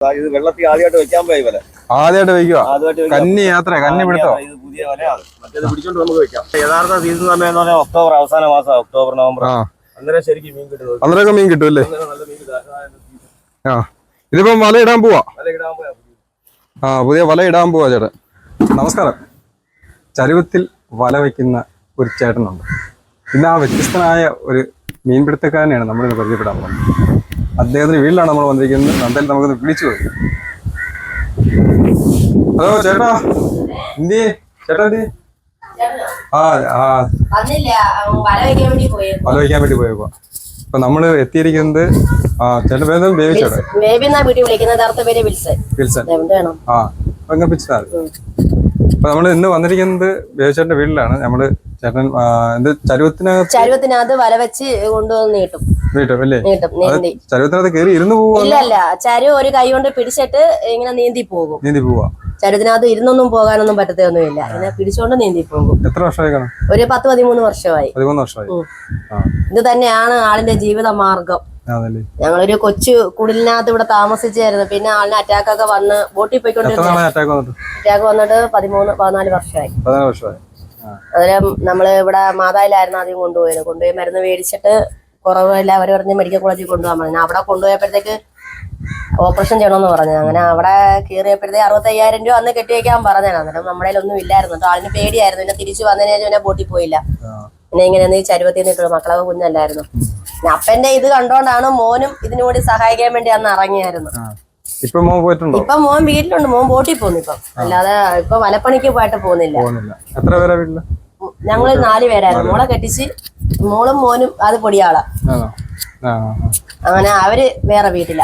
ഇത് വെള്ളത്തിൽ ആദ്യമായിട്ട് വെക്കാൻ പോയി വല ആദ്യമായിട്ട് വെക്കുക കന്നി യാത്ര കന്നി പിടുത്തോ? ഇത് പുതിയ വലയാണ്. മറ്റേത് പിടിച്ചോണ്ട് നമുക്ക് വെക്കാം. യഥാർത്ഥ സീസൺ സമയം എന്ന് പറഞ്ഞാൽ ഒക്ടോബർ അവസാന മാസം ഒക്ടോബർ നവംബർ. അന്നേരം ശരിക്കും മീൻ കിട്ടും. അന്നേരമൊക്കെ മീൻ കിട്ടും അല്ലേ? ആ. ഇതിപ്പം വല ഇടാൻ പോവാ? ആ പുതിയ വല ഇടാൻ പോവാ ചേട്ടൻ. നമസ്കാരം. ചരുവത്തിൽ വല വെക്കുന്ന ഒരു ചേട്ടനുണ്ട്. ഇന്ന് ആ വ്യത്യസ്തനായ ഒരു മീൻപിടുത്തക്കാരനെയാണ് നമ്മളിന്ന് പരിചയപ്പെടാൻ പോകുന്നത്. അദ്ദേഹത്തിന് വീട്ടിലാണ് നമ്മൾ വന്നിരിക്കുന്നത്. എന്തായാലും നമുക്കൊന്ന് വിളിച്ചു പോയി. ഹലോ ചേട്ടാ. എന്തി? ചേട്ടാ എന്തി? ആ ആ. വല വയ്ക്കാൻ വേണ്ടി പോയപ്പോ. അപ്പൊ നമ്മൾ എത്തിയിരിക്കുന്നത് ആ ചേട്ടൻ പേര് ബേബിച്ചേട്ടൻ ബേബി എന്നാ വീട്ടിൽ വിളിക്കുന്നത്? വിൽസൺ. ആ പങ്കപ്പിച്ചതാണ് അപ്പൊ നമ്മൾ ഇന്ന് വന്നിരിക്കുന്നത് ബേബിച്ചേട്ടന്റെ വീട്ടിലാണ്. നമ്മൾ ചേട്ടൻ എന്ത് ചരുവത്തിനകത്ത് ചരുവത്തിനകത്ത് വല വെച്ച് കൊണ്ടുവന്ന് നീട്ടും. നീട്ടും അല്ലേ? നീട്ടും നീന്തി ചരുവത്തിനകത്ത് കയറി ഇരുന്ന് പോവാ ഇല്ല അല്ല ചരു ഒരു കൈ കൊണ്ട് പിടിച്ചിട്ട് ഇങ്ങനെ നീന്തി പോകും. നീന്തി പോവാ ചരുവത്തിനകത്ത് ഇരുന്നൊന്നും പോകാനൊന്നും പറ്റത്തൊന്നുമില്ല. ഇങ്ങനെ പിടിച്ചോണ്ട് നീന്തി പോകും. എത്ര വർഷമായി കാണും? ഒരു പത്ത് പതിമൂന്ന് വർഷമായി. പതിമൂന്ന് വർഷമായി. ഇത് തന്നെയാണ് ആളിന്റെ ജീവിത മാർഗം ഞങ്ങളൊരു കൊച്ചു കുടിലിനകത്ത് ഇവിടെ താമസിച്ചായിരുന്നു. പിന്നെ ആളിന് അറ്റാക്ക് ഒക്കെ വന്ന് ബോട്ടിൽ പോയിക്കൊണ്ടിരുന്നു അറ്റാക്ക് വന്നിട്ട് പതിമൂന്ന് പതിനാല് വർഷമായി. അതിലും നമ്മൾ ഇവിടെ മാതായിലായിരുന്നു ആദ്യം കൊണ്ടുപോയത്. കൊണ്ടുപോയി മരുന്ന് മേടിച്ചിട്ട് കുറവില്ല അവർ പറഞ്ഞ് മെഡിക്കൽ കോളേജിൽ കൊണ്ടുപോകാൻ പറഞ്ഞു. അവിടെ കൊണ്ടുപോയപ്പോഴത്തേക്ക് ഓപ്പറേഷൻ ചെയ്യണമെന്ന് പറഞ്ഞു. അങ്ങനെ അവിടെ കീറിയപ്പോഴത്തേക്ക് അറുപത്തയ്യായിരം രൂപ അന്ന് കെട്ടിവെക്കാൻ പറഞ്ഞാണ് അന്നേരം നമ്മുടെ ഒന്നും ഇല്ലായിരുന്നു. ആളിന് പേടിയായിരുന്നു. പിന്നെ തിരിച്ചു വന്നതിന് പിന്നെ ബോട്ടിൽ പോയില്ല. പിന്നെ ഇങ്ങനെ ഈ ചരുവത്തിൽ നിന്നിട്ടുള്ളൂ മക്കളൊക്കെ കുഞ്ഞല്ലായിരുന്നു. അപ്പന്റെ ഇത് കണ്ടോണ്ടാണ് മോനും ഇതിനു കൂടി സഹായിക്കാൻ വേണ്ടി അന്ന് ഇറങ്ങിയായിരുന്നു. ഇപ്പൊ മോൻ പോയിട്ടുണ്ടോ? ഇപ്പൊ മോൻ വീട്ടിലുണ്ട്. മോൻ ബോട്ടിൽ പോന്നു ഇപ്പൊ. അല്ലാതെ ഇപ്പൊ വലപ്പണിക്ക് പോയിട്ട് പോകുന്നില്ല എത്ര പേരാ വീട്ടിൽ? ഞങ്ങൾ നാല് പേരായിരുന്നു. മോളെ കെട്ടിച്ച് മോളും മോനും അത് പൊടിയാളാ. അങ്ങനെ അവർ വേറെ വീട്ടില.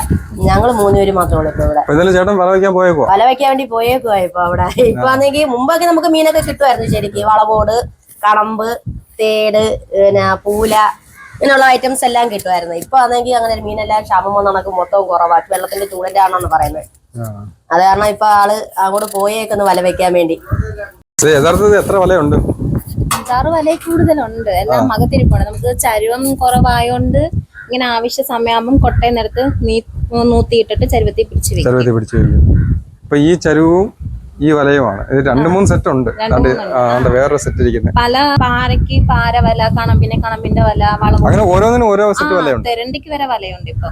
ഞങ്ങൾ മൂന്നുപേര് മാത്രമേ ഉള്ളൂ ഇപ്പൊ ഇവിടെ. ചേട്ടൻ വല വയ്ക്കാൻ പോയപ്പോ വല വെക്കാൻ വേണ്ടി പോയേക്കുവാ ഇപ്പൊ അവിടെ. ഇപ്പൊ ആണെങ്കിൽ മുമ്പൊക്കെ നമുക്ക് മീനൊക്കെ കിട്ടുമായിരുന്നു ശരിക്കും വളവോട് കടമ്പ് തേട് പിന്നെ പൂല ഇങ്ങനെയുള്ള ഐറ്റംസ് എല്ലാം കിട്ടുമായിരുന്നു. ഇപ്പൊ ആണെങ്കിൽ അങ്ങനെ ഒരു മീനെല്ലാം ക്ഷാമം വന്ന് കണക്ക് മൊത്തവും കുറവാ. വെള്ളത്തിന്റെ ചൂടിന്റെ ആണെന്ന് പറയുന്നത്. ആ. അത് കാരണം ഇപ്പൊ ആൾ അങ്ങോട്ട് പോയേക്കുന്നു വല വെക്കാൻ വേണ്ടി. യഥാർത്ഥത്തിൽ എത്ര വലയുണ്ട്? അഞ്ചാറ് വല കൂടുതലുണ്ട്. എല്ലാം മകത്തിരിപ്പാണ്. നമുക്ക് ചരുവം കുറവായോണ്ട് ഇങ്ങനെ ആവശ്യ സമയമാകുമ്പോൾ കൊട്ടയം നിരത്ത് നീ നൂത്തിയിട്ടിട്ട് ചരുവത്തിൽ പിടിച്ചു ചരുവത്തിൽ പിടിച്ചു ഈ ചരുവും ഈ വലയുമാണ്. ഇത് രണ്ട് മൂന്ന് സെറ്റ് ഉണ്ട്. രണ്ട് വേറൊരു സെറ്റ് ഇരിക്കുന്നത് പല പാറയ്ക്ക് പാര വല കണമ്പിനെ കണമ്പിന്റെ വല അങ്ങനെ ഓരോന്നിനും ഓരോ സെറ്റ് വലയുണ്ട്. തെരണ്ടിക്ക് വരെ വലയുണ്ട് ഇപ്പൊ.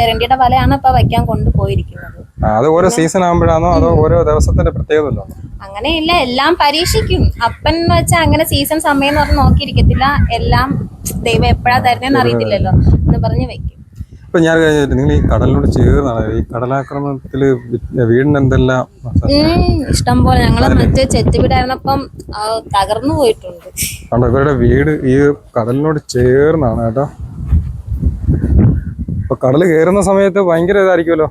തെരണ്ടിയുടെ വലയാണ് ഇപ്പൊ വയ്ക്കാൻ കൊണ്ടുപോയിരിക്കുന്നത്. അത് ഓരോ സീസൺ ആകുമ്പോഴാണോ അതോ ഓരോ ദിവസത്തിന്റെ പ്രത്യേകത അങ്ങനെയില്ല എല്ലാം പരീക്ഷിക്കും. അപ്പൻ എന്ന് വെച്ചാൽ അങ്ങനെ സീസൺ സമയം എന്ന് പറഞ്ഞ് നോക്കിയിരിക്കത്തില്ല. എല്ലാം ദൈവം എപ്പോഴാ തരുന്നതെന്ന് അറിയത്തില്ലല്ലോ എന്ന് പറഞ്ഞ് വെക്കും. ഇപ്പൊ ഞാൻ കഴിഞ്ഞിട്ട് നിങ്ങൾ ഈ കടലിനോട് ചേർന്നാണ്. ഈ കടലാക്രമണത്തിൽ വീടിന് എന്തെല്ലാം ഇഷ്ടം പോലെ. ഞങ്ങൾ മറ്റേ ചെത്തുവിടായിരുന്നപ്പം തകർന്നു പോയിട്ടുണ്ട്. കണ്ടോ ഇവരുടെ വീട് ഈ കടലിനോട് ചേർന്നാണ് കേട്ടോ. ഇപ്പൊ കടൽ കയറുന്ന സമയത്ത് ഭയങ്കര ഇതായിരിക്കുമല്ലോ.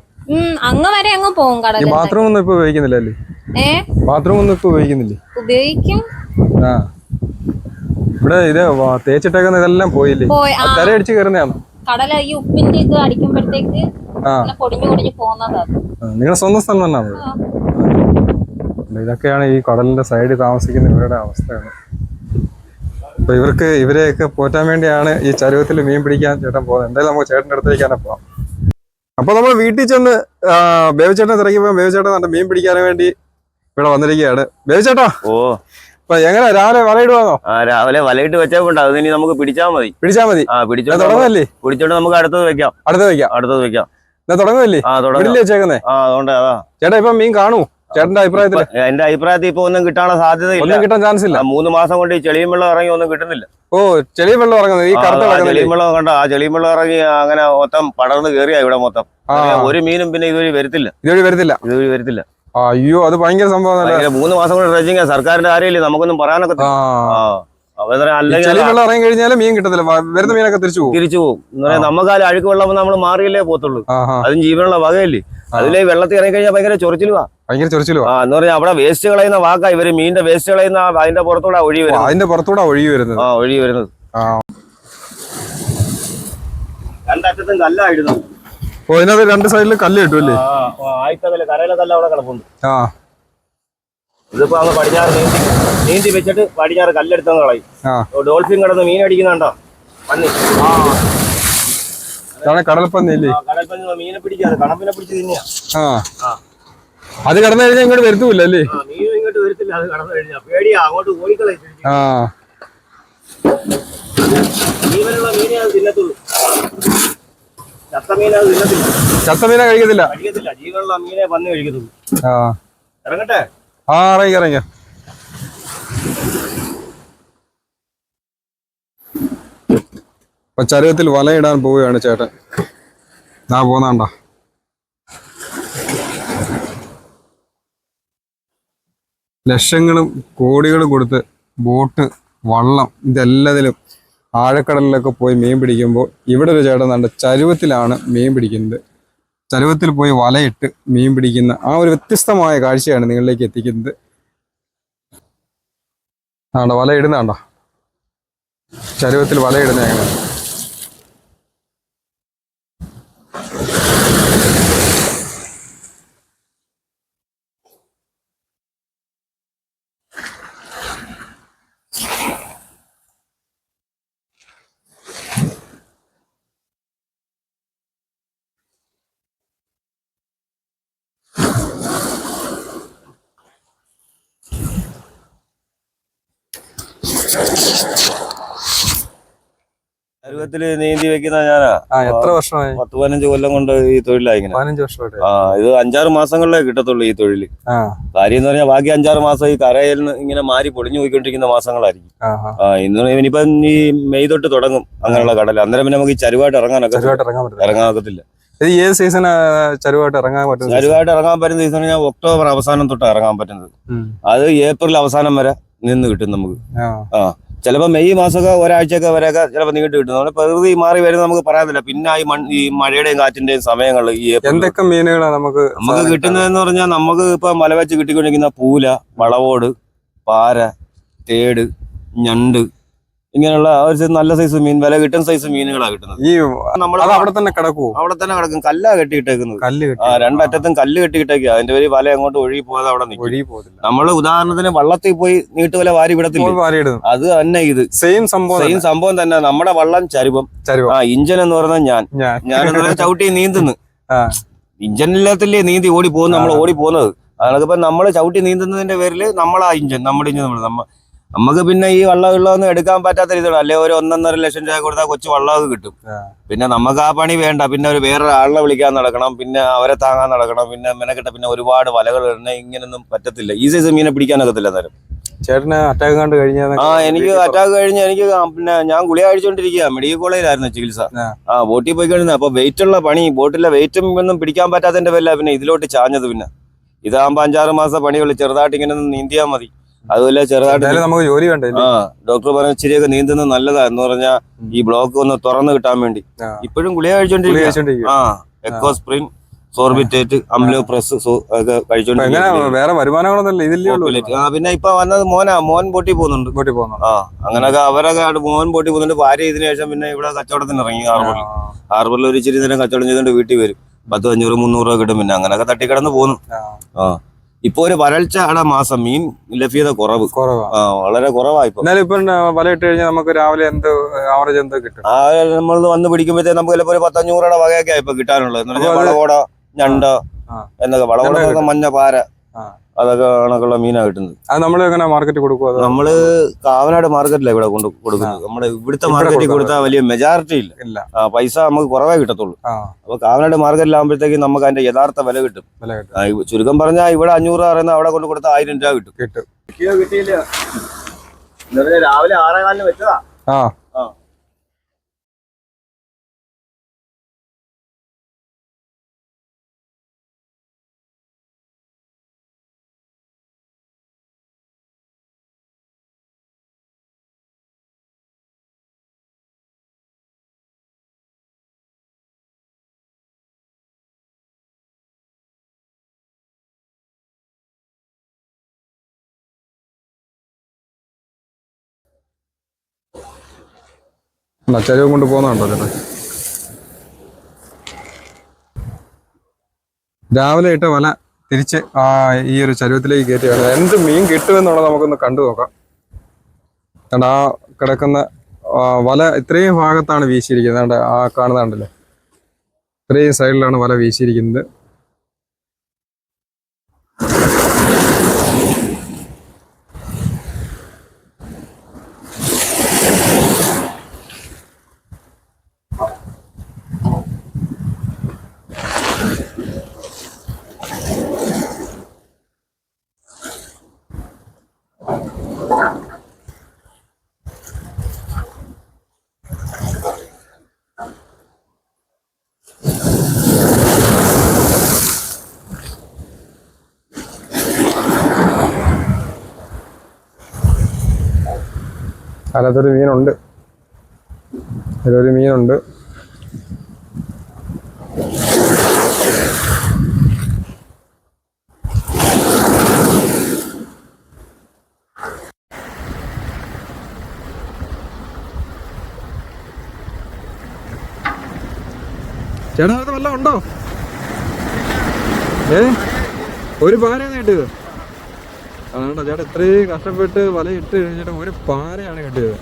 അങ്ങ് വരെ അങ്ങ് പോകും കടൽ ബാത്റൂം ഒന്നും ഇപ്പൊ ഉപയോഗിക്കുന്നില്ല ബാത്റൂം ഒന്നും ഇപ്പൊ ഉപയോഗിക്കുന്നില്ലേ? ഉപയോഗിക്കും. ആ. ഇവിടെ ഇത് തേച്ചിട്ടേക്കുന്ന ഇതെല്ലാം പോയില്ലേ? തലയടിച്ച് കയറുന്നതാണ്? കടല ഈ ഉപ്പിന്റെ ഇത് അടിക്കുമ്പോഴത്തേക്ക് പൊടിഞ്ഞു പൊടിഞ്ഞു പോകുന്നതാണ് നിങ്ങളുടെ സ്വന്തം സ്ഥലം തന്നെയാണ് ഇതൊക്കെയാണ് ഈ കടലിന്റെ സൈഡിൽ താമസിക്കുന്ന ഇവരുടെ അവസ്ഥയാണ്. അപ്പൊ ഇവർക്ക് ഇവരെയൊക്കെ പോറ്റാൻ വേണ്ടിയാണ് ഈ ചരുവത്തിൽ മീൻ പിടിക്കാൻ ചേട്ടൻ പോകുന്നത്. എന്തായാലും നമുക്ക് ചേട്ടന്റെ അടുത്തേക്കാണ് പോവാം. അപ്പൊ നമ്മൾ വീട്ടിൽ ചെന്ന് ബേബിച്ചേട്ടനെ തിരക്കിയപ്പോ ബേബിച്ചേട്ടൻ നല്ല മീൻ പിടിക്കാൻ വേണ്ടി ഇവിടെ വന്നിരിക്കുകയാണ്. ബേബിച്ചേട്ടാ. ഓ. എങ്ങനെ രാവിലെ വലയിടുവാന്നോ? ആ രാവിലെ വലയിട്ട് വെച്ചേക്കുണ്ട് അത് ഇനി നമുക്ക് പിടിച്ചാൽ മതി. പിടിച്ചാൽ മതി. ആ പിടിച്ചോണ്ട് തുടങ്ങല്ലേ? പിടിച്ചോണ്ട് നമുക്ക് അടുത്തത് വെക്കാം. അടുത്തത് വെക്കാം. അടുത്തത് വെക്കാം. ഞാൻ തുടങ്ങുമല്ലേ ആ തുടങ്ങില്ലേ വെച്ചേക്കുന്നേ. ആ അതുകൊണ്ട് അതാ. ചേട്ടാ ഇപ്പൊ മീൻ കാണൂ. ചേട്ടന്റെ അഭിപ്രായത്തിൽ എന്റെ അഭിപ്രായത്തിൽ ഇപ്പൊ ഒന്നും കിട്ടാനുള്ള സാധ്യത ഒന്നും കിട്ടാൻ ചാൻസ് ഇല്ല. മൂന്ന് മാസം കൊണ്ട് ഈ ചെളിയും വെള്ളം ഇറങ്ങി ഒന്നും കിട്ടുന്നില്ല. ഓ ചെളി വെള്ളം ഇറങ്ങുന്നത്. ഈ കറുത്ത ചെളിയും വെള്ളം കണ്ട ആ ചെളിയും വെള്ളം ഇറങ്ങി അങ്ങനെ മൊത്തം പടർന്ന് കയറിയാ ഇവിടെ മൊത്തം. ആ. ഒരു മീനും പിന്നെ ഇതുവഴി വരത്തില്ല. ഇതുവഴി വരത്തില്ല. ഇതുവഴി വരത്തില്ല. അയ്യോ അത് ഭയങ്കര സംഭവം മൂന്ന് മാസം കൊണ്ട് ഡ്രഡ്ജിങ് സർക്കാരിന്റെ കാര്യമില്ല? നമുക്കൊന്നും പറയാനൊക്കെ വെള്ളം ഇറങ്ങി കഴിഞ്ഞാൽ മീൻ കിട്ടത്തില്ല. വരുന്ന മീനൊക്കെ തിരിച്ചു പോകും. തിരിച്ചു പോകും. നമുക്ക് ആ അഴുക്ക് വെള്ളം നമ്മൾ മാറിയല്ലേ പോത്തുള്ളൂ അതും ജീവനുള്ള വകയല്ലേ? അതിലെ വെള്ളത്തിൽ ഇറങ്ങി കഴിഞ്ഞാൽ ഭയങ്കര ചൊറിച്ചിലുവാ. ഭയങ്കര ചൊറിച്ചിലോ ആ എന്ന് പറഞ്ഞാൽ അവിടെ വേസ്റ്റ് കളയുന്ന വാക്കാ. ഇവർ മീനിന്റെ വേസ്റ്റ് കളയുന്ന അതിന്റെ പുറത്തൂടെ ഒഴി വരും അതിന്റെ പുറത്തൂടെ ഒഴി വരുന്നത്. ആ ഒഴി വരുന്നത്. ആ. രണ്ടറ്റത്തും കല്ലായിരുന്നു ഓ ഇതിനകത്ത് രണ്ട് സൈഡിൽ കല്ല് കിട്ടും അല്ലേ കല്ല് കരയിലെ കല്ല് അവിടെ കിടപ്പുണ്ട്. ആ. ഇതിപ്പോ അങ്ങ് പടിഞ്ഞാറ് നീന്തി നീന്തി വെച്ചിട്ട് പടിഞ്ഞാറ് കല്ലെടുത്തങ്ങ് കളയും. ഡോൾഫിൻ കിടന്ന് മീൻ അടിക്കുന്നുണ്ടോ മണ്ണി ആ. കടൽപ്പന്നി ഇല്ലേ ആ, മീനെ പിടിക്കാറ് കടമ്പിനെ പിടിച്ച് തിന്നെയാ ആ. അത് കടന്നു കഴിഞ്ഞാൽ ഇങ്ങോട്ട് വരുത്തൂല്ല അല്ലേ? മീനും ഇങ്ങോട്ട് വരത്തില്ല അത് കടന്നു കഴിഞ്ഞാ. പേടിയാ അങ്ങോട്ട് ഓടിക്കളയും ആ. ജീവനുള്ള മീനെ അത് തിന്നത്തുള്ളൂ ചത്ത മീനെ അത് തിന്നത്തില്ല ചത്തമീനെ കഴിക്കത്തില്ല. ഇറങ്ങട്ടെ? ആ ഇറങ്ങി ഇറങ്ങി. അപ്പൊ ചരുവത്തിൽ വലയിടാൻ പോവുകയാണ് ചേട്ടൻ. ഞാൻ പോന്നാണ്ട. ലക്ഷങ്ങളും കോടികളും കൊടുത്ത് ബോട്ട് വള്ളം ഇതെല്ലാത്തിലും ആഴക്കടലിലൊക്കെ പോയി മീൻ പിടിക്കുമ്പോൾ ഇവിടെ ഒരു ചേട്ടൻ നല്ല ചരുവത്തിലാണ് മീൻ പിടിക്കുന്നത്. ചരുവത്തിൽ പോയി വലയിട്ട് മീൻ പിടിക്കുന്ന ആ ഒരു വ്യത്യസ്തമായ കാഴ്ചയാണ് നിങ്ങളിലേക്ക് എത്തിക്കുന്നത്. ആണ്ടോ വല ഇടുന്നാണ്ടോ ചരുവത്തിൽ വല ഇടുന്ന എങ്ങനെ നീന്തി വെക്കുന്ന ഞാനാ. എത്ര വർഷമായി? പത്ത് പതിനഞ്ച് കൊല്ലം കൊണ്ട് ഈ തൊഴിലായി ഇങ്ങനെ. പതിനഞ്ച് വർഷമായിട്ട്. ആ ഇത് അഞ്ചാറ് മാസങ്ങളിലേ കിട്ടത്തുള്ളൂ ഈ തൊഴിൽ കാര്യം എന്ന് പറഞ്ഞാൽ ബാക്കി അഞ്ചാറ് മാസം ഈ കരയിൽ നിന്ന് ഇങ്ങനെ മാറി പൊളിഞ്ഞു പോയിക്കൊണ്ടിരിക്കുന്ന മാസങ്ങളായിരിക്കും. ആ ഇന്ന് ഇനിയിപ്പം ഈ മെയ് തൊട്ട് തുടങ്ങും അങ്ങനെയുള്ള കടൽ അന്നേരം പിന്നെ നമുക്ക് ഈ ചരുവായിട്ട് ഇറങ്ങാനൊക്കെ ഇറങ്ങാനൊക്കത്തില്ല ഇത് ഏത് സീസൺ ചരുവായിട്ട് ഇറങ്ങാൻ പറ്റും ചരുവായിട്ട് ഇറങ്ങാൻ പറ്റുന്ന സീസൺ ഞാൻ ഒക്ടോബർ അവസാനം തൊട്ട് ഇറങ്ങാൻ പറ്റുന്നത്. അത് ഏപ്രിൽ അവസാനം വരെ നിന്ന് കിട്ടും നമുക്ക്. ആ. ചിലപ്പോ ചിലപ്പോൾ മെയ് മാസമൊക്കെ ഒരാഴ്ചയൊക്കെ വരെയൊക്കെ ചിലപ്പോൾ നീണ്ടു കിട്ടും. നമ്മുടെ പ്രകൃതി മാറി വരുന്നത് നമുക്ക് പറയാനില്ല. പിന്നെ ഈ മൺ ഈ മഴയുടെയും കാറ്റിന്റെയും സമയങ്ങളിൽ ഈ എന്തൊക്കെ മീനുകളാണ് നമുക്ക് നമുക്ക് കിട്ടുന്നതെന്ന് പറഞ്ഞാൽ നമുക്ക് ഇപ്പൊ മല വെച്ച് കിട്ടിക്കൊണ്ടിരിക്കുന്ന പൂല വളവോട് പാര തേട് ഞണ്ട് ഇങ്ങനെയുള്ള ഒരു നല്ല സൈസ് മീൻ വില കിട്ടുന്ന സൈസ് മീനുകളാണ് കിട്ടുന്നത്. ഈ നമ്മൾ അവിടെ തന്നെ കിടക്കും അവിടെ തന്നെ കിടക്കും. കല്ലാ കെട്ടിയിട്ടേക്കുന്നത്. കല്ല് ആ രണ്ടറ്റത്തും കല്ല് കെട്ടിയിട്ടേക്കുക അതിന്റെ പേര് വല അങ്ങോട്ട് ഒഴുകി പോകാതെ അവിടെ ഒഴുകി പോകത്തില്ല. നമ്മൾ ഉദാഹരണത്തിന് വള്ളത്തിൽ പോയി നീട്ടുവല വാരി വിടത്തില്ല? അത് തന്നെ ഇത്. സെയിം സംഭവം സെയിം സംഭവം തന്നെ. നമ്മുടെ വള്ളം ചരുവം. ചരുവം. ആ ഇഞ്ചൻ എന്ന് പറഞ്ഞാൽ ഞാൻ. ഞാൻ. ഞാൻ എന്ന് പറഞ്ഞാൽ ചവിട്ടി നീന്തുന്നു. ആ. ഇഞ്ചനില്ലാത്തല്ലേ നീന്തി ഓടി പോകുന്നു? നമ്മൾ ഓടി പോകുന്നത്. അതൊക്കെ നമ്മൾ ചവിട്ടി നീന്തുന്നതിന്റെ പേരിൽ നമ്മളാ ഇഞ്ചൻ നമ്മുടെ ഇഞ്ചൻ നമ്മൾ നമ്മ നമുക്ക് പിന്നെ ഈ വള്ളം ഉള്ളതൊന്നും എടുക്കാൻ പറ്റാത്ത രീതിയിലാണ്. അല്ലെ ഒരു ഒന്നൊന്നര ലക്ഷം രൂപ കൊടുത്താൽ കൊച്ചു വള്ളമൊക്കെ കിട്ടും. പിന്നെ നമുക്ക് ആ പണി വേണ്ട. പിന്നെ ഒരു വേറെ ആളിനെ വിളിക്കാൻ നടക്കണം. പിന്നെ അവരെ താങ്ങാൻ നടക്കണം. പിന്നെ മെനക്കെട്ട പിന്നെ ഒരുപാട് വലകൾ ഇടണേ ഇങ്ങനൊന്നും പറ്റത്തില്ല. ഈ സൈസ് മീനെ പിടിക്കാനൊക്കത്തില്ല നേരം ചേട്ടന് അറ്റാക്ക് കണ്ട് കഴിഞ്ഞാൽ ആ എനിക്ക് അറ്റാക്ക് കഴിഞ്ഞ് എനിക്ക് പിന്നെ ഞാൻ ഗുളിക കഴിച്ചുകൊണ്ടിരിക്കുക മെഡിക്കൽ കോളേജിലായിരുന്നു ചികിത്സ. ആ. ബോട്ടിൽ പോയി കഴിഞ്ഞാൽ അപ്പൊ വെയിറ്റ് ഉള്ള പണി ബോട്ടിലെ വെയിറ്റും ഒന്നും പിടിക്കാൻ പറ്റാത്തതിന്റെ പേരില പിന്നെ ഇതിലോട്ട് ചാഞ്ഞത് പിന്നെ. ഇതാകുമ്പോ അഞ്ചാറ് മാസം പണികൾ ചെറുതായിട്ട് ഇങ്ങനെ നീന്തിയാൽ മതി. അതുപോലെ ചെറുതായിട്ട് നമുക്ക് ജോലി വേണ്ടേ ആ ഡോക്ടർ പറഞ്ഞ ഇച്ചിരിയൊക്കെ നീന്തുന്നത് നല്ലതാ എന്ന് പറഞ്ഞാൽ ഈ ബ്ലോക്ക് ഒന്ന് തുറന്നു കിട്ടാൻ വേണ്ടി. ഇപ്പോഴും ഗുളിക കഴിച്ചോണ്ടിരിക്കും ആ എക്കോസ്പ്രിൻ സോർബിറ്റേറ്റ് അംലോ പ്രസ് ഒക്കെ കഴിച്ചോണ്ടിരിക്കും വേറെ വരുമാനങ്ങളൊന്നുമില്ല ഇതില്ലേ ആ പിന്നെ ഇപ്പൊ വന്നത് മോനാ മോൻ പൊട്ടി പോകുന്നുണ്ട്. പൊട്ടി പോകുന്നു ആ അങ്ങനൊക്കെ അവരൊക്കെ മോൻ പൊട്ടി പോകുന്നുണ്ട്. ഭാര്യ ഇതിനു ശേഷം പിന്നെ ഇവിടെ കച്ചവടത്തിന് ഇറങ്ങി ഹാർബറിൽ ഹാർബറിൽ ഒരു ഇച്ചിരി നേരം കച്ചവടം ചെയ്തുകൊണ്ട് വീട്ടിൽ വരും. പത്ത് അഞ്ഞൂറ് മുന്നൂറ് രൂപ കിട്ടും പിന്നെ. അങ്ങനെയൊക്കെ തട്ടിക്കിടന്ന് പോകുന്നു. ആ. ഇപ്പൊ ഒരു വരൾച്ചയുടെ മാസം മീൻ ലഭ്യത കുറവ്. വളരെ കുറവായി ഇപ്പൊ. എന്നാലും ഇപ്പൊ വല കഴിഞ്ഞാൽ നമുക്ക് രാവിലെ എന്ത് ആവറേജ് എന്ത് കിട്ടും? ആ നമ്മൾ വന്ന് പിടിക്കുമ്പോഴത്തേ നമുക്ക് ചിലപ്പോ ഒരു പത്തഞ്ഞൂറുടെ വകയൊക്കെ ഇപ്പൊ കിട്ടാനുള്ളത്. വളകോട ഞണ്ട എന്നൊക്കെ വളകോട മഞ്ഞ പാര. അതൊക്കെ കണക്കുള്ള മീനാ കിട്ടുന്നത്. അത് നമ്മൾ എങ്ങനെ മാർക്കറ്റ് കൊടുക്കുക നമ്മൾ കാവനാട് മാർക്കറ്റിലാണ് ഇവിടെ കൊണ്ട് കൊടുക്കുന്നത്. നമ്മുടെ ഇവിടുത്തെ ഇവിടെ മാർക്കറ്റിൽ കൊടുത്താൽ വലിയ മെജോറിറ്റി ഇല്ല. ഇല്ല. പൈസ നമുക്ക് കുറവേ കിട്ടത്തുള്ളൂ. അപ്പൊ കാവനാട് മാർക്കറ്റിലാകുമ്പോഴത്തേക്ക് നമുക്ക് അതിന്റെ യഥാർത്ഥ വില കിട്ടും. വില കിട്ടും. ചുരുക്കം പറഞ്ഞാൽ ഇവിടെ അഞ്ഞൂറ് പറയുന്ന അവിടെ കൊണ്ട് കൊടുത്താൽ ആയിരം രൂപ കിട്ടും. കിട്ടും. രാവിലെ ആറേ കാലിന് വെച്ചതാ. ആ. എന്നാ കൊണ്ട് പോകുന്നുണ്ടോ ചേട്ടാ? രാവിലെ ഇട്ട വല തിരിച്ച് ആ ഈ ഒരു ചരുവത്തിലേക്ക് കയറ്റി വരുന്നത് എന്ത് മീൻ കിട്ടുമെന്നുള്ളത് നമുക്കൊന്ന് കണ്ടു നോക്കാം. കണ്ട ആ കിടക്കുന്ന വല ഇത്രയും ഭാഗത്താണ് വീശിയിരിക്കുന്നത്. ആ കാണുന്നുണ്ടല്ലോ ഇത്രയും സൈഡിലാണ് വല വീശിയിരിക്കുന്നത്. അതിനകത്തൊരു മീനുണ്ട്. അതിലൊരു മീനുണ്ട്. ചേട്ടാ അത് വല്ലതും ഉണ്ടോ? ഏ? ഒരു കിട്ടിയത് അതാണ് ചേട്ടൻ ഇത്രയും കഷ്ടപ്പെട്ട് വലയിട്ട് കഴിഞ്ഞിട്ട് ഒരു പാരയാണ് കിട്ടിയത്.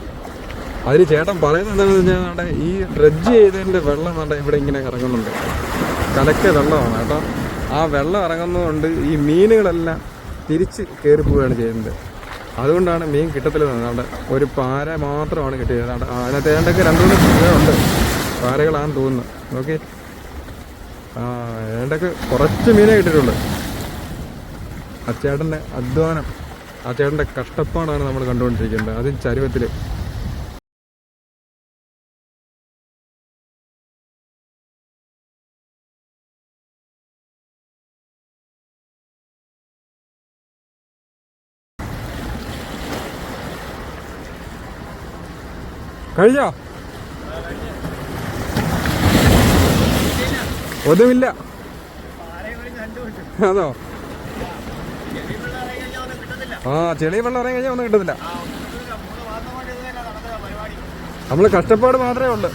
അതിന് ചേട്ടൻ പറയുന്നത് എന്താണെന്ന് വെച്ചാൽ നമ്മുടെ ഈ ഡ്രഡ്ജ് ചെയ്തതിന്റെ വെള്ളം നമ്മുടെ ഇവിടെ ഇങ്ങനെ ഇറങ്ങുന്നുണ്ട് കലക്ക വെള്ളമാണ് കേട്ടോ. ആ വെള്ളം ഇറങ്ങുന്നതുകൊണ്ട് ഈ മീനുകളെല്ലാം തിരിച്ച് കയറി പോവുകയാണ് ചെയ്യുന്നത്. അതുകൊണ്ടാണ് മീൻ കിട്ടത്തില്ല നമ്മുടെ ഒരു പാര മാത്രമാണ് കിട്ടിയത്. അതിനകത്ത് ഏതൊക്കെ രണ്ടു മൂന്ന് ഉണ്ട്. പാരകളാണെന്ന് തോന്നുന്നു. ഓക്കെ ആ ഏതൊക്കെ കുറച്ച് മീനേ കിട്ടിയിട്ടുള്ളൂ. ആ ചേട്ടന്റെ അധ്വാനം ആ ചേട്ടന്റെ കഷ്ടപ്പാടാണ് നമ്മൾ കണ്ടുകൊണ്ടിരിക്കുന്നത് അതും ചരുവത്തിൽ. കഴിഞ്ഞോ? ഒന്നുമില്ല അതോ? ആ ചെളി വെള്ളം ഇറങ്ങി കഴിഞ്ഞാൽ ഒന്നും കിട്ടത്തില്ല നമ്മൾ കഷ്ടപ്പാട് മാത്രമേ ഉള്ളു.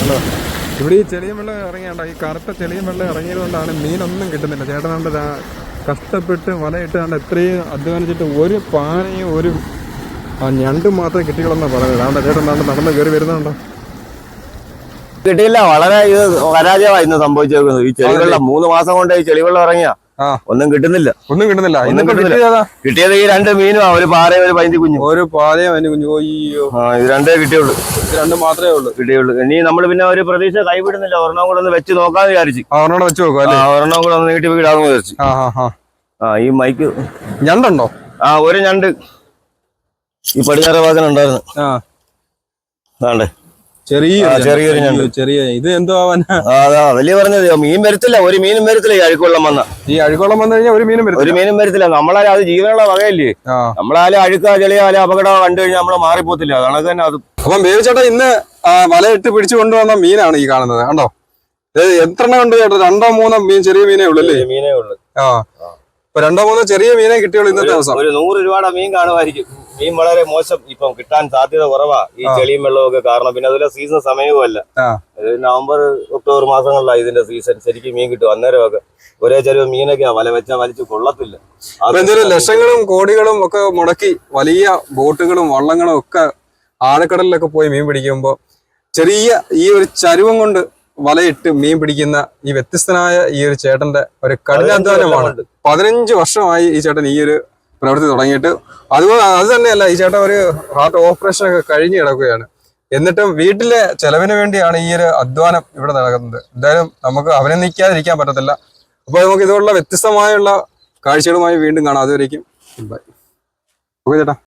ഹലോ ഇവിടെ ഈ ചെളിയും വെള്ളം ഇറങ്ങിയാണ്ടോ? ഈ കറുത്ത ചെളിയും വെള്ളം ഇറങ്ങിയത് കൊണ്ടാണ് മീനൊന്നും കിട്ടുന്നില്ല. ചേട്ടനാണ്ട് കഷ്ടപ്പെട്ട് വലയിട്ട് കണ്ട് എത്രയും അധ്വാനിച്ചിട്ട് ഒരു പാനയും ഒരു ആ ഞണ്ടും മാത്രമേ കിട്ടിയുള്ളൂ പറഞ്ഞത്. അതുകൊണ്ട് ചേട്ടൻ നാണ്ട് നടന്ന് കയറി വരുന്നുണ്ടോ? കിട്ടിയില്ല. വളരെ ഇത് പരാജയമായി ഇന്ന് സംഭവിച്ചേക്കുന്നത്. ഈ ചെളിവെള്ളം മൂന്ന് മാസം കൊണ്ട് ഈ ചെളിവെള്ളം ഇറങ്ങിയാ. ഒന്നും കിട്ടുന്നില്ല. ഒന്നും കിട്ടുന്നില്ല. ഇന്നിപ്പോ. കിട്ടിയത്? ഈ രണ്ട് മീനും ഒരു പാറയും ഒരു പൈന്തി കുഞ്ഞു. ഒരു പാറയും അതിന് കുഞ്ഞു. അയ്യോ. ആ ഇത് രണ്ടേ കിട്ടിയുള്ളൂ. ഇത് രണ്ടും മാത്രമേ ഉള്ളൂ. കിട്ടിയുള്ളൂ. ഇനി നമ്മൾ പിന്നെ ഒരു പ്രതീക്ഷ കൈവിടുന്നില്ല. ഒരെണ്ണം കൂടെ ഒന്ന് വെച്ച് നോക്കാന്ന് വിചാരിച്ചു. ഒരെണ്ണം വെച്ച് നോക്കാം ഒരെണ്ണം കൂടെ ഒന്ന് നീട്ടി വിടാന്ന് വിചാരിച്ചു. ആ ഈ മൈക്ക്. ഞണ്ടുണ്ടോ? ആ ഒരു ഞണ്ട്. ഈ പടിഞ്ഞാറ ഭാഗം ഉണ്ടായിരുന്നു ആ. ആണ്ടേ ചെറിയ ചെറിയൊരു ഞണ്ട്. ചെറിയ ഇത് എന്തോ അതാ വലിയ പറഞ്ഞത് മീൻ വരത്തില്ല ഒരു മീനും വരത്തില്ല ഈ അഴുക്കുവെള്ളം വന്ന. ഈ അഴുക്കോളം വന്നു കഴിഞ്ഞാൽ ഒരു മീനും ഒരു മീനും വരത്തില്ല നമ്മളാലും അത് ജീവനുള്ള വകയല്ലേ. നമ്മളാലും അഴുക്കാ ചെളിയാലും അപകടമോ കണ്ടു കഴിഞ്ഞാൽ നമ്മൾ മാറിപ്പോത്തില്ല അതാണ് തന്നെ അത്. അപ്പം ബേബിച്ചേട്ടാ ഇന്ന് മലയിട്ട് വലയിട്ട് പിടിച്ചു കൊണ്ടുവന്ന മീനാണ് ഈ കാണുന്നത് കണ്ടോ? എത്ര എണ്ണം ഉണ്ട് ചേട്ടാ? രണ്ടോ മൂന്നോ മീൻ ചെറിയ മീനേ ഉള്ളൂ അല്ലേ? മീനേ ഉള്ളു. ആ. രണ്ടോ മൂന്നോ ചെറിയ മീനെ കിട്ടിയുള്ളൂ ഇന്നത്തെ ദിവസം. ഒരു നൂറ് രൂപയുടെ മീൻ കാണുമായിരിക്കും. മീൻ വളരെ മോശം ഇപ്പം കിട്ടാൻ സാധ്യത കുറവാ. ഈ. ചെളിയും വെള്ളവും ഒക്കെ കാരണം പിന്നെ അതുപോലെ സീസൺ സമയവുമല്ല. നവംബർ ഒക്ടോബർ മാസങ്ങളിലാണ് ഇതിന്റെ സീസൺ ശരിക്കും മീൻ കിട്ടും അന്നേരമൊക്കെ. ഒരേ ചെറിയ മീനൊക്കെയാ വല വെച്ചാൽ വലിച്ചു കൊള്ളത്തില്ല. എന്തൊരു ലക്ഷങ്ങളും കോടികളും ഒക്കെ മുടക്കി വലിയ ബോട്ടുകളും വള്ളങ്ങളും ഒക്കെ ആഴക്കടലിലൊക്കെ പോയി മീൻ പിടിക്കുമ്പോൾ ചെറിയ ഈ ഒരു ചരുവം കൊണ്ട് വലയിട്ട് മീൻ പിടിക്കുന്ന ഈ വ്യത്യസ്തനായ ഈ ഒരു ചേട്ടന്റെ ഒരു കഠിനാധ്വാനമാണ്. പതിനഞ്ച് വർഷമായി ഈ ചേട്ടൻ ഈ ഒരു പ്രവൃത്തി തുടങ്ങിയിട്ട്. അതുപോലെ അത് തന്നെയല്ല ഈ ചേട്ടൻ ഒരു ഹാർട്ട് ഓപ്പറേഷൻ ഒക്കെ കഴിഞ്ഞ് കിടക്കുകയാണ്. എന്നിട്ടും വീട്ടിലെ ചെലവിന് വേണ്ടിയാണ് ഈ ഒരു അധ്വാനം ഇവിടെ നടക്കുന്നത്. എന്തായാലും നമുക്ക് അഭിനന്ദിക്കാതിരിക്കാൻ പറ്റത്തില്ല. അപ്പോൾ നമുക്ക് ഇതുപോലുള്ള വ്യത്യസ്തമായുള്ള കാഴ്ചകളുമായി വീണ്ടും കാണാം. അതുവരേക്കും ബൈ ഓക്കെ ചേട്ടാ.